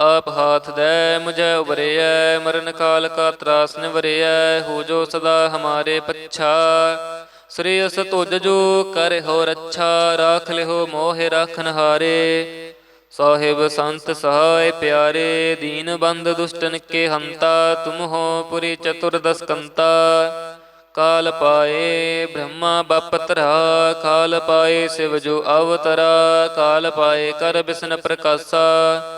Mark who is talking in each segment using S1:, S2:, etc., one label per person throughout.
S1: ਆਪ ਹਾਥ ਦੈ, ਮੁਝੈ ਉਬਰਿਐ ਮਰਨ ਕਾਲ ਕਾ ਤਰਾਸ ਨਿਵਰਿਐ, ਹੋ ਜੋ ਸਦਾ ਹਮਾਰੇ ਪੱਛਾ। ਸ੍ਰੀ ਅਸ ਤੁਜ ਜੋ ਕਰ ਹੋ ਰੱਛਾ, ਰਾਖ ਲਿਓ ਮੋਹਿ ਰਾਖਨ ਹਾਰੇ ਸਾਹਿਬ ਸੰਤ ਸਹਾਇ ਪਿਆਰੇ, ਦੀਨ ਬੰਦ ਦੁਸ਼ਟਨ ਕੇ ਹੰਤਾ, ਤੁਮ ਹੋ ਪੁਰੀ ਚਤੁਰਦਸ ਕੰਤਾ ਕਾਲ ਪਾਏ ਬ੍ਰਹਮਾ ਬਪਤਰਾ ਕਾਲ ਪਾਏ ਸਿਵ ਜੋ ਅਵਤਰਾ, ਕਾਲ ਪਾਏ ਕਰ ਬਿਸਨ ਪ੍ਰਕਾਸ਼ਾ।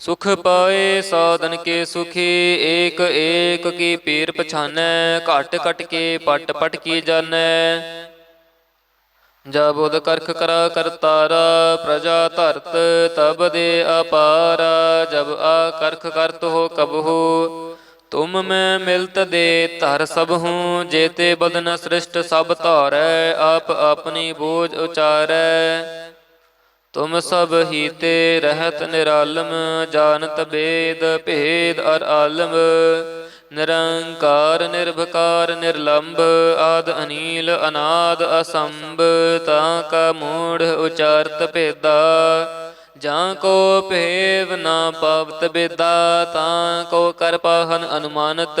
S1: ਸੁਖ ਪਾਏ ਸਾਧਨ ਕੇ ਸੁਖੀ, ਏਕ ਏਕ ਕੀ ਪੀਰ ਪਛਾਨੈ, ਘਟ ਘਟ ਕੇ ਪਟ ਪਟ ਕੀ ਜਾਣੈ ਜਬ ਕਰਖ ਕਰਾ ਕਰਤਾਰਾ ਪ੍ਰਜਾ ਧਰਤ ਤਬ ਦੇ ਅਪਾਰਾ, ਜਬ ਆ ਕਰਖ ਕਰਤ ਹੋ ਕਬਹੂ ਤੁਮ ਮੈਂ ਮਿਲਤ ਦੇ ਧਰ ਸਭ ਹੂੰ, ਜੇਤੇ ਬਦਨ ਸ੍ਰਿਸ਼ਟ ਸਭ ਧਾਰੈ, ਆਪ ਆਪਣੀ ਬੋਝ ਉਚਾਰੈ। ਤੁਮ ਸਭ ਹੀ ਤੇ ਰਹਿਤ ਨਿਰਾਲਮ, ਜਾਣਤ ਬੇਦ ਭੇਦ ਅਰ ਆਲਮ। ਨਿਰੰਕਾਰ, ਨਿਰਭਕਾਰ ਨਿਰਲੰਭ ਆਦ ਅਨੀਲ, ਅਨਾਦ, ਅਸੰਭ, ਤਾਂ ਕਾ ਮੂੜ ਉਚਾਰਤ ਭੇਦਾ। ਜਾਂ ਕੋ ਭੇਵ ਨਾ ਪਾਵਤ ਬੇਦਾ, ਤਾਂ ਕੋ ਕਰ ਪਾਹਨ ਅਨੁਮਾਨਤ।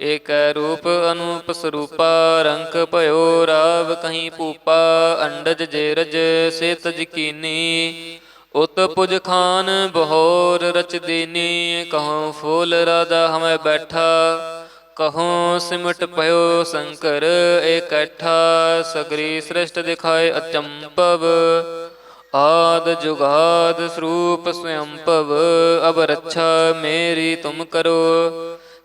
S1: ਏਕ ਰੂਪ ਅਨੂਪ ਸਰੂਪਾ ਰੰਕ ਭਇਓ ਰਾਵ ਕਹੀਂ ਪੂਪਾ, ਅੰਡਜ ਜੇਰਜ ਸੇ ਤਜ ਕੀਨੀ ਉਤ ਪੁਜ ਖਾਨ ਬਹੋਰ ਰਚ ਦੀਨੀ, ਕਹਉ ਫੂਲ ਰਾਜਾ ਹਮੈ ਬੈਠਾ। ਕਹਉ ਸਿਮਟ ਭਇਓ ਸ਼ੰਕਰ ਇਕੱਠਾ ਸਗਰੀ ਸ੍ਰਿਸ਼ਟ ਦਿਖਾਏ ਅਚੰਪਵ। ਆਦ ਜੁਗਾਦ ਸਰੂਪ ਸਵਯੰਪਵ ਅਬ ਰੱਛਾ ਮੇਰੀ ਤੁਮ ਕਰੋ।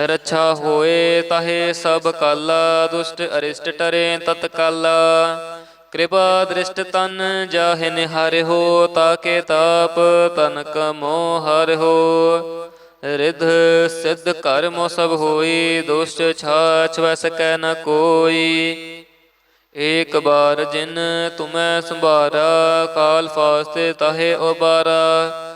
S1: ਰੱਛਾ ਹੋਏ ਤਾਹੇ ਸਭ ਕਾਲਾ, ਦੁਸ਼ਟ ਅਰਿਸ਼ਟ ਟਰੇ ਤਤ ਕਿਰਪਾ ਦ੍ਰਿਸ਼ਟ ਤਨ ਜਾਹਿ ਨਿਹਾਰਿਓ ਤਾਕੇ ਤਾਪ ਤਨਕ ਮੋਹ ਹੋ। ਰਿਧ ਸਿੱਧ ਕਰਮ ਸਭ ਹੋਈ, ਦੁਸ਼ਟ ਛਾਛ ਵੈ ਸਕੈ ਨ ਕੋਈ। ਏਕ ਬਾਰ ਜਿਨ ਤੁਮੈ ਸੰਭਾਰਾ, ਕਾਲ ਫਾਸਤੇ ਤਾਹੇ ਉਬਾਰਾ।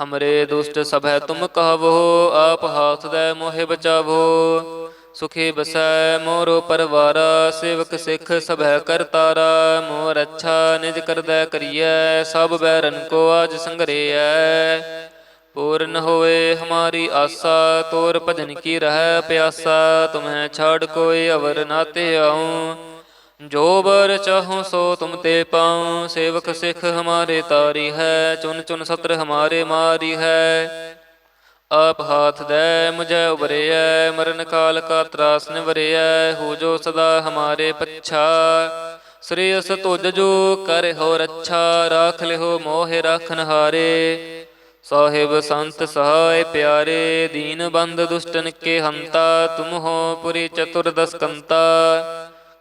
S1: ਹਮਰੇ ਦੁਸ਼ਟ ਸਭੈ ਤੁਮ ਕਹਵੋ ਆਪ ਹਾਥ ਦੇ ਮੋਹਿ ਬਚਾਵੋ ਸੁਖੀ ਬਸੈ ਮੋਰੋ ਪਰਵਾਰਾ ਸੇਵਕ ਸਿੱਖ ਸਭੈ ਕਰਤਾਰਾ ਮੋਰ ਅੱਛਾ ਨਿਜ ਕਰਦੈ ਕਰੀਐ ਸਭ ਬੈਰਨ ਕੋ ਆਜ ਸੰਗਰੇਐ ਪੂਰਨ ਹੋਏ ਹਮਾਰੀ ਆਸਾ ਤੋਰ ਭਜਨ ਕੀ ਰਹਿ ਪਿਆਸਾ ਤੁਮਹਿ ਛਾੜ ਕੋਈ ਅਵਰ ਨਾ ਤੇ ਆਉ ਜੋ ਬਰ ਚਾਹੂੰ ਸੋ ਤੁਮ ਤੇ ਪਾਉ, ਸੇਵਕ ਸਿੱਖ ਹਮਾਰੇ ਤਾਰੀ ਹੈ, ਚੁਨ ਚੁਨ ਸਤਰ ਹਮਾਰੇ ਮਾਰੀ ਹੈ। ਆਪ ਹਾਥ ਦੇ, ਮੁਝੈ ਉਬਰਿਐ, ਮਰਨ ਕਾਲ ਕਾ ਤਰਾਸ ਨਿਵਰਿਐ, ਹੋ ਜੋ ਸਦਾ ਹਮਾਰੇ ਪੱਛਾ। ਸ੍ਰੀ ਅਸ ਤੁਜ ਜੋ ਕਰ ਹੋ ਰੱਛਾ, ਰਾਖ ਲਿਓ ਮੋਹਿ ਰਾਖਨ ਹਾਰੇ ਸਾਹਿਬ ਸੰਤ ਸਹਾਇ ਪਿਆਰੇ, ਦੀਨ ਬੰਦ ਦੁਸ਼ਟਨ ਕੇ ਹੰਤਾ, ਤੁਮ ਹੋ ਪੁਰੀ ਚਤੁਰਦਸ ਕੰਤਾ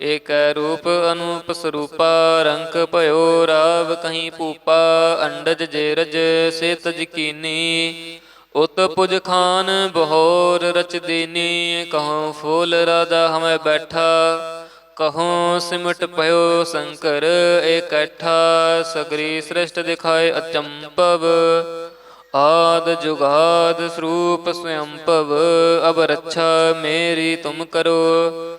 S1: ਏਕ ਰੂਪ ਅਨੂਪ ਸਰੂਪਾ ਰੰਕ ਭਇਓ ਰਾਵ ਕਹੀਂ ਪੂਪਾ ਅੰਡਜ ਜੇਰਜ ਸੇ ਤਜ ਕੀਨੀ ਉਤ ਪੁਜ ਖਾਨ ਬਹੋਰ ਰਚ ਦੀਨੀ, ਕਹਉ ਫੂਲ ਰਾਜਾ ਹਮੈ ਬੈਠਾ। ਕਹਉ ਸਿਮਟ ਭਇਓ ਸ਼ੰਕਰ ਇਕੱਠਾ ਸਗਰੀ ਸ੍ਰਿਸ਼ਟ ਦਿਖਾਏ ਅਚੰਪਵ। ਆਦ ਜੁਗਾਦ ਸਰੂਪ ਸਵਯੰਪਵ ਅਬ ਰੱਛਾ ਮੇਰੀ ਤੁਮ ਕਰੋ।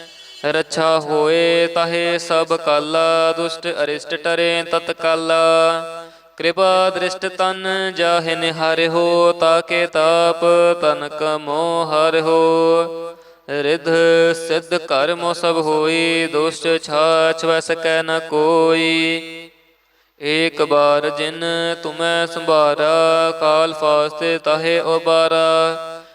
S1: ਰੱਛਾ ਹੋਏ ਤਾਹੇ ਸਭ ਕਾਲਾ, ਦੁਸ਼ਟ ਅਰਿਸ਼ਟ ਟਰੇ ਤਤ ਕਿਰਪਾ ਦ੍ਰਿਸ਼ਟ ਤਨ ਜਾਹਿ ਨਿਹਾਰਿ ਹੋ, ਤਾਕੇ ਤਾਪ ਤਨ ਕਮੋ ਹਰਿ ਹੋ। ਰਿਧ ਸਿੱਧ ਕਰਮੋ ਸਭ ਹੋਈ, ਦੁਸ਼ਟ ਛਾਛ ਵੈ ਸਕੈ ਨ ਕੋਈ। ਏਕ ਬਾਰ ਜਿਨ ਤੁਮੈ ਸੰਭਾਰਾ, ਕਾਲ ਫਾਸਤੇ ਤਾਹੇ ਉਬਾਰਾ।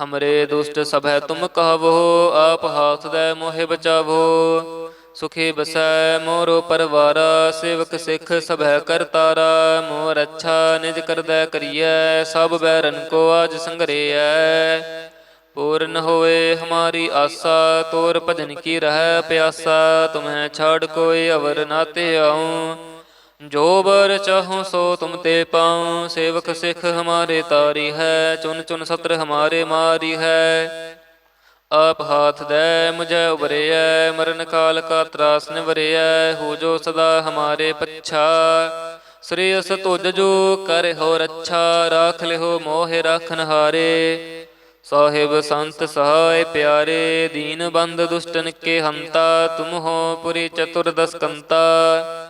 S1: ਹਮਰੇ ਦੁਸ਼ਟ ਸਭੈ ਤੁਮ ਕਹਵੋ ਆਪ ਹਾਥ ਦੇ ਮੋਹਿ ਬਚਾਵੋ ਸੁਖੀ ਬਸੈ ਮੋਰੋ ਪਰਵਾਰਾ ਸੇਵਕ ਸਿੱਖ ਸਭੈ ਕਰਤਾਰਾ ਮੋਰ ਅੱਛਾ ਨਿਜ ਕਰਦੈ ਕਰੀਐ ਸਭ ਬੈਰਨ ਕੋ ਆਜ ਸੰਗਰੇਐ ਪੂਰਨ ਹੋਏ ਹਮਾਰੀ ਆਸਾ ਤੋਰ ਭਜਨ ਕੀ ਰਹਿ ਪਿਆਸਾ ਤੁਮਹਿ ਛਾੜ ਕੋਈ ਅਵਰ ਨਾ ਤੇ ਆਉ ਜੋ ਬਰ ਚਾਹੂੰ ਸੋ ਤੁਮ ਤੇ ਪਾਉ, ਸੇਵਕ ਸਿੱਖ ਹਮਾਰੇ ਤਾਰੀ ਹੈ, ਚੁਨ ਚੁਨ ਸਤਰ ਹਮਾਰੇ ਮਾਰੀ ਹੈ। ਆਪ ਹਾਥ ਦੇ, ਮੁਝੈ ਉਬਰਿਐ, ਮਰਨ ਕਾਲ ਕਾ ਤਰਾਸ ਨਿਵਰਿਐ, ਹੋ ਜੋ ਸਦਾ ਹਮਾਰੇ ਪੱਛਾ। ਸ੍ਰੀ ਅਸ ਤੁਜ ਜੋ ਕਰ ਹੋ ਰੱਛਾ, ਰਾਖ ਲਿਓ ਮੋਹਿ ਰਾਖਨ ਹਾਰੇ ਸਾਹਿਬ ਸੰਤ ਸਹਾਇ ਪਿਆਰੇ, ਦੀਨ ਬੰਦ ਦੁਸ਼ਟਨ ਕੇ ਹੰਤਾ, ਤੁਮ ਹੋ ਪੁਰੀ ਚਤੁਰਦਸ ਕੰਤਾ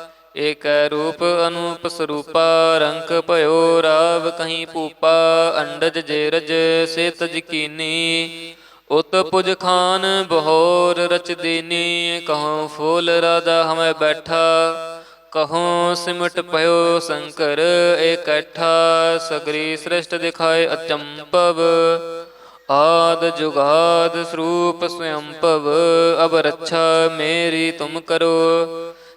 S1: ਏਕ ਰੂਪ ਅਨੂਪ ਸਰੂਪਾ ਰੰਕ ਭਇਓ ਰਾਵ ਕਹੀਂ ਪੂਪਾ, ਅੰਡਜ ਜੇਰਜ ਸੇ ਤਜ ਕੀਨੀ ਉਤ ਪੁਜ ਖਾਨ ਬਹੋਰ ਰਚ ਦੀਨੀ ਕਹਉ ਫੂਲ ਰਾਜਾ ਹਮੈ ਬੈਠਾ। ਕਹਉ ਸਿਮਟ ਭਇਓ ਸ਼ੰਕਰ ਇਕੱਠਾ ਸਗਰੀ ਸ੍ਰਿਸ਼ਟ ਦਿਖਾਏ ਅਚੰਪਵ। ਆਦ ਜੁਗਾਦ ਸਰੂਪ ਸਵਯੰਪਵ ਅਬ ਰੱਛਾ ਮੇਰੀ ਤੁਮ ਕਰੋ।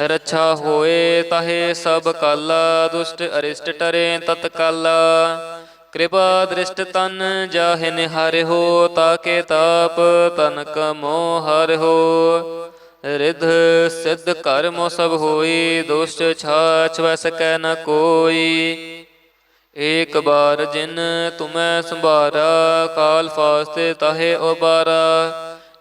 S1: ਰੱਛਾ ਹੋਏ ਤਾਹੇ ਸਭ ਕਾਲਾ, ਦੁਸ਼ਟ ਅਰਿਸ਼ਟ ਟਰੇ ਤਤ ਕਿਰਪਾ ਦ੍ਰਿਸ਼ਟ ਤਨ ਜਾਹਿ ਨਿਹਾਰਿਓ ਤਾਕੇ ਤਾਪ ਤਨ ਕਮੋ ਹੋ। ਰਿਧ ਸਿੱਧ ਕਰਮੋ ਸਭ ਹੋਈ, ਦੁਸ਼ਟ ਛਾਛ ਵੈ ਸਕੈ ਨ ਕੋਈ। ਏਕ ਬਾਰ ਜਿਨ ਤੁਮੈ ਸੰਭਾਰਾ, ਕਾਲ ਫਾਸਤੇ ਤਾਹੇ ਉਬਾਰਾ।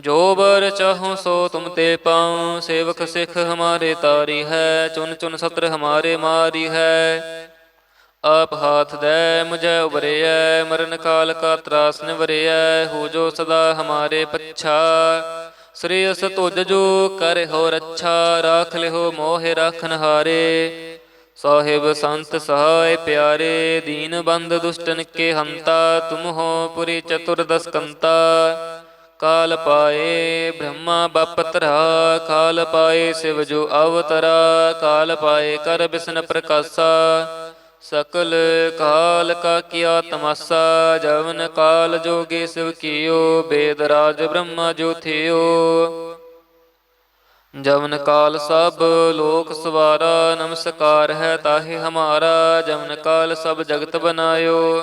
S1: ਜੋ ਬਰ ਚਾਹੂੰ ਸੋ ਤੁਮ ਤੇ ਪਾਉ, ਸੇਵਕ ਸਿੱਖ ਹਮਾਰੇ ਤਾਰੀ ਹੈ, ਚੁਨ ਚੁਨ ਸਤਰ ਹਮਾਰੇ ਮਾਰੀ ਹੈ। ਆਪ ਹਾਥ ਦੇ, ਮੁਝੈ ਉਬਰਿਐ, ਮਰਨ ਕਾਲ ਕਾ ਤਰਾਸ ਨਿਵਰਿਐ, ਹੋ ਜੋ ਸਦਾ ਹਮਾਰੇ ਪੱਛਾ। ਸ੍ਰੀ ਅਸ ਤੁਜ ਜੋ ਕਰ ਹੋ ਰੱਛਾ, ਰਾਖ ਲਿਓ ਮੋਹਿ ਰਾਖਨ ਹਾਰੇ ਸਾਹਿਬ ਸੰਤ ਸਹਾਇ ਪਿਆਰੇ, ਦੀਨ ਬੰਦ ਦੁਸ਼ਟਨ ਕੇ ਹੰਤਾ, ਤੁਮ ਹੋ ਪੁਰੀ ਚਤੁਰਦਸ ਕੰਤਾ ਕਾਲ ਪਾਏ, ਬ੍ਰਹਮਾ ਬਪਤਰਾ, ਕਾਲ ਪਾਏ ਸਿਵ ਜੋ ਅਵਤਰਾ, ਕਾਲ ਪਾਏ ਕਰ ਬਿਸਨ ਪ੍ਰਕਾਸ਼ਾ, ਸਕਲ ਕਾਲ ਕਾ ਕੀਆ ਤਮਸਾ, ਜਵਨ ਕਾਲ ਜੋਗੇ ਸਿਵ ਕੀਓ, ਬੇਦ ਰਾਜ ਬ੍ਰਹਮਾ ਜੋ ਥਿਓ। ਜਵਨ ਕਾਲ ਸਭ ਲੋਕ ਸਵਾਰਾ, ਨਮਸਕਾਰ ਹੈ ਤਾਹੇ ਹਮਾਰਾ, ਜਵਨ ਕਾਲ ਸਭ ਜਗਤ ਬਨਾਇਓ।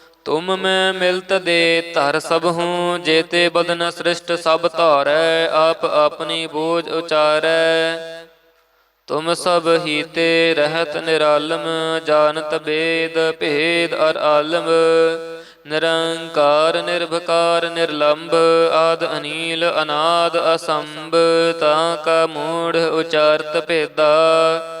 S1: ਤੁਮ ਮੈਂ ਮਿਲਤ ਦੇ ਧਰ ਸਭ ਹੂੰ ਜੇਤੇ ਬਦਨ ਸ੍ਰਿਸ਼ਟ ਸਭ ਧਾਰੈ, ਆਪ ਆਪਣੀ ਬੋਝ ਉਚਾਰੈ। ਤੁਮ ਸਭ ਹੀ ਤੇ ਰਹਿਤ ਨਿਰਾਲਮ, ਜਾਣਤ ਬੇਦ ਭੇਦ ਅਰ ਆਲਮ। ਨਿਰੰਕਾਰ, ਨਿਰਭਕਾਰ ਨਿਰਲੰਭ ਆਦ ਅਨੀਲ, ਅਨਾਦ ਅਸੰਭ, ਤਾਂ ਕਾ ਮੂੜ ਉਚਾਰਤ ਭੇਦਾ।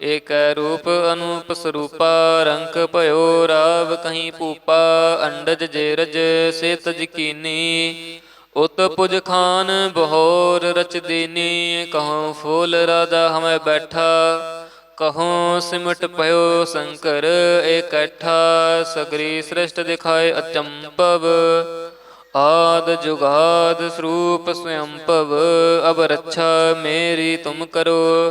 S1: ਏਕ ਰੂਪ ਅਨੂਪ ਸਰੂਪਾ ਰੰਕ ਭਇਓ ਰਾਵ ਕਹੀਂ ਪੂਪਾ, ਅੰਡਜ ਜੇਰਜ ਸੇ ਤਜ ਕੀਨੀ ਉਤ ਪੁਜ ਖਾਨ ਬਹੋਰ ਰਚ ਦੀਨੀ, ਕਹਉ ਫੂਲ ਰਾਜਾ ਹਮੈ ਬੈਠਾ। ਕਹਉ ਸਿਮਟ ਭਇਓ ਸ਼ੰਕਰ ਇਕੱਠਾ ਸਗਰੀ ਸ੍ਰਿਸ਼ਟ ਦਿਖਾਏ ਅਚੰਪਵ। ਆਦ ਜੁਗਾਦ ਸਰੂਪ ਸਵਯੰਪਵ ਅਬ ਰੱਛਾ ਮੇਰੀ ਤੁਮ ਕਰੋ।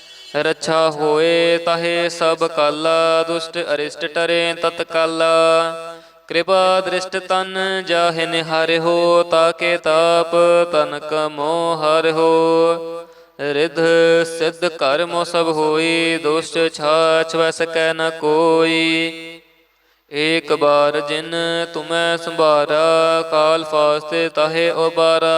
S1: ਰੱਛਾ ਹੋਏ ਤਾਹੇ ਸਭ ਕਾਲਾ, ਦੁਸ਼ਟ ਅਰਿਸ਼ਟ ਟਰੇ ਤਤ ਕਿਰਪਾ ਦ੍ਰਿਸ਼ਟ ਤਨ ਜਾਹਿ ਨਿਹਾਰਿਓ ਤਾਕੇ ਤਾਪ ਤਨਕ ਮੋਹ ਹੋ। ਰਿਧ ਸਿੱਧ ਕਰਮੋ ਸਭ ਹੋਈ, ਦੁਸ਼ਟ ਛਾਛ ਵੈ ਸਕੈ ਨ ਕੋਈ। ਏਕ ਬਾਰ ਜਿਨ ਤੁਮੈ ਸੰਭਾਰਾ, ਕਾਲ ਫਾਸਤੇ ਤਾਹੇ ਉਬਾਰਾ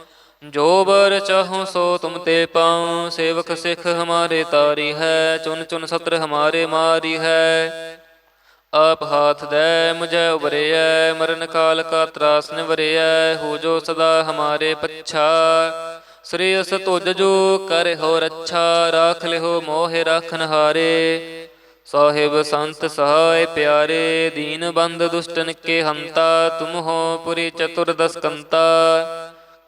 S1: ਜੋ ਬਰ ਚਾਹੂੰ ਸੋ ਤੁਮ ਤੇ ਪਾਉ, ਸੇਵਕ ਸਿੱਖ ਹਮਾਰੇ ਤਾਰੀ ਹੈ, ਚੁਨ ਚੁਨ ਸਤਰ ਹਮਾਰੇ ਮਾਰੀ ਹੈ। ਆਪ ਹਾਥ ਦੇ, ਮੁਝੇ ਉਬਰਿਐ, ਮਰਨ ਕਾਲ ਕਾ ਤਰਾਸ ਨਿਵਰਿਐ, ਹੋ ਜੋ ਸਦਾ ਹਮਾਰੇ ਪੱਛਾ। ਸ੍ਰੀ ਅਸ ਤੁਜ ਜੋ ਕਰ ਹੋ ਰੱਛਾ ਰਾਖ ਲਿਓ ਮੋਹਿ ਰਾਖਨ ਹਾਰੇ ਸਾਹਿਬ ਸੰਤ ਸਹਾਇ ਪਿਆਰੇ, ਦੀਨ ਬੰਦ ਦੁਸ਼ਟਨ ਕੇ ਹੰਤਾ, ਤੁਮ ਹੋ ਪੁਰੀ ਚਤੁਰਦਸ ਕੰਤਾ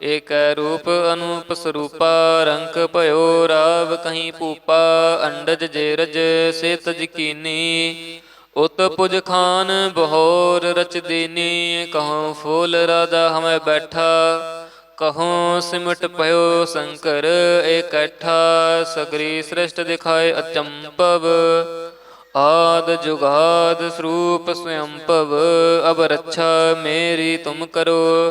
S1: ਏਕੈ ਰੂਪ ਅਨੂਪ ਸਰੂਪਾ ਰੰਕ ਭਇਓ ਰਾਵ ਕਹੀਂ ਪੂਪਾ, ਅੰਡਜ ਜੇਰਜ ਸੇ ਤਜ ਕੀਨੀ ਉਤ ਪੁਜ ਖਾਨ ਬਹੋਰ ਰਚ ਦੀਨੀ, ਕਹਉ ਫੂਲ ਰਾਜਾ ਹਮੈ ਬੈਠਾ। ਕਹਉ ਸਿਮਟ ਭਇਓ ਸ਼ੰਕਰ ਇਕੱਠਾ ਸਗਰੀ ਸ੍ਰਿਸ਼ਟ ਦਿਖਾਏ ਅਚੰਪਵ। ਆਦ ਜੁਗਾਦ ਸਰੂਪ ਸਵਯੰਪਵ ਅਬ ਰੱਛਾ ਮੇਰੀ ਤੁਮ ਕਰੋ।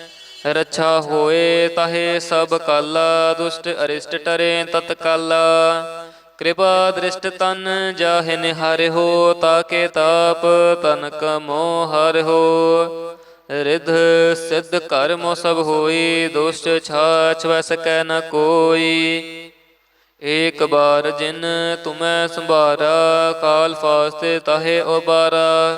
S1: ਰੱਛਾ ਹੋਏ ਤਾਹੇ ਸਭ ਕਾਲਾ, ਦੁਸ਼ਟ ਅਰਿਸ਼ਟ ਟਰੇ ਤਤਕਾਲਾ ਕਿਰਪਾ ਦ੍ਰਿਸ਼ਟ ਤਨ ਜਾਹਿ ਨਿਹਾਰੇ ਹੋ, ਤਾਕੇ ਤਾਪ ਤਨਕ ਮੋਹ ਹਰਿ ਹੋ। ਰਿਧ ਸਿੱਧ ਕਰਮੋ ਸਭ ਹੋਈ, ਦੁਸ਼ਟ ਛਾਛ ਵੈ ਸਕੈ ਨ ਕੋਈ। ਏਕ ਬਾਰ ਜਿਨ ਤੁਮੈ ਸੰਭਾਰਾ, ਕਾਲ ਫਾਸਤੇ ਤਾਹੇ ਉਬਾਰਾ।